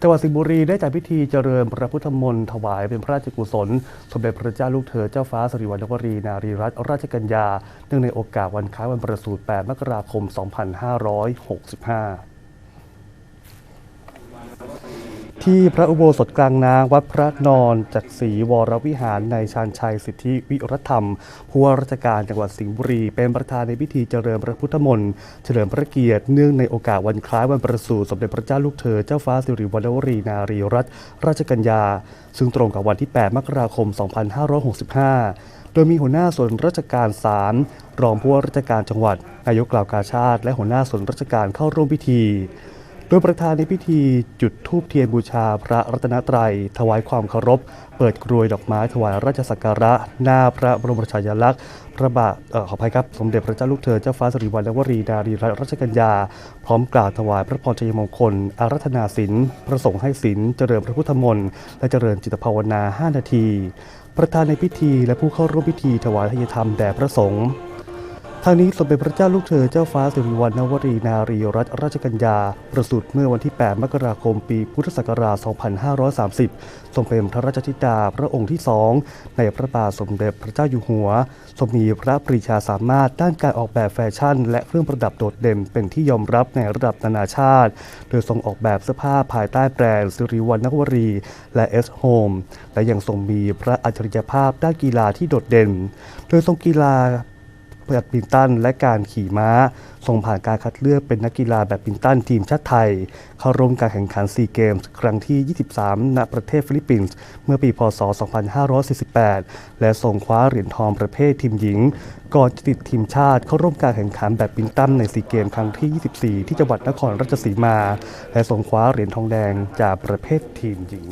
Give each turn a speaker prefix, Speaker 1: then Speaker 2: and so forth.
Speaker 1: จังหวัดสิงห์บุรีได้จัดพิธีเจริญพระพุทธมนต์ถวายเป็นพระราชกุศล สมเด็จพระเจ้าลูกเธอเจ้าฟ้าสิริวัณวรีนารีรัตนราชกัญญา เนื่องในโอกาสวันคล้ายวันประสูติ 8 มกราคม 2565 ที่พระอุโบสถกลางนางวัดพระนอนจักรีวรวิหารในชานชัยสิทธิวิรธรรมผู้ว่าราชการจังหวัดสิงห์บุรี เป็นประธานในพิธีเจริญพระพุทธมนต์เฉลิมพระเกียรติเนื่องในโอกาสวันคล้ายวันประสูติสมเด็จพระเจ้าลูกเธอเจ้าฟ้าสิริวัณวรีนารีรัตนราชกัญญา ซึ่งตรงกับวันที่ 8 มกราคม 2565 โดยมีหัวหน้าส่วนราชการศาลรองผู้ว่าราชการจังหวัดนายกกล่าวกาชาติ และหัวหน้าส่วนราชการเข้าร่วมพิธี โดยประธานในพิธีจุดธูปเทียนบูชาพระรัตนตรัย ถวายความเคารพ เปิดกรวยดอกไม้ถวายราชสักการะ หน้าพระบรมฉายาลักษณ์ พระบาทออขออภัยครับ สมเด็จพระเจ้าลูกเธอเจ้าฟ้าสิริวัณวรีนารีรัตนราชกัญญา พร้อมกล่าวถวายพระพรชัยมงคล อารัธนาศิลประสงค์ให้ศิลเจริญพระพุทธมนต์และเจริญจิตภาวนา 5 นาที ประธานในพิธีและผู้เข้าร่วมพิธีถวายทายธรรมแด่พระสงฆ์ ทางนี้สมเด็จพระเจ้าลูกเธอเจ้าฟ้าสิริวัณณวรีนารีรัตนราชกัญญา ประสูติเมื่อวันที่ 8 มกราคม ปีพุทธศักราช 2530 ทรงเป็นพระราชธิดาพระองค์ที่สองในพระบาทสมเด็จพระเจ้าอยู่หัว ทรงมีพระปรีชาสามารถด้านการออกแบบแฟชั่น และเครื่องประดับโดดเด่นเป็นที่ยอมรับในระดับนานาชาติ โดยทรงออกแบบเสื้อผ้าภายใต้แบรนด์สิริวัณณวรี และเอสโฮมและยังทรงมีพระอัจฉริยภาพด้านกีฬาที่โดดเด่น โดยทรงกีฬา แบดมินตัน และการขี่ม้าทรงผ่านการคัดเลือกเป็นนักกีฬาแบดมินตันทีมชาติไทย เข้าร่วมการแข่งขันซีเกมส์ครั้งที่ 23 ณ ประเทศฟิลิปปินส์ เมื่อปี พศ 2548 และทรงคว้าเหรียญทองประเภททีมหญิง ก่อนจะติดทีมชาติเข้าร่วมการแข่งขันแบดมินตันในซีเกมครั้งที่ 24 ที่จังหวัดนครราชสีมา และทรงคว้าเหรียญทองแดงจากประเภททีมหญิง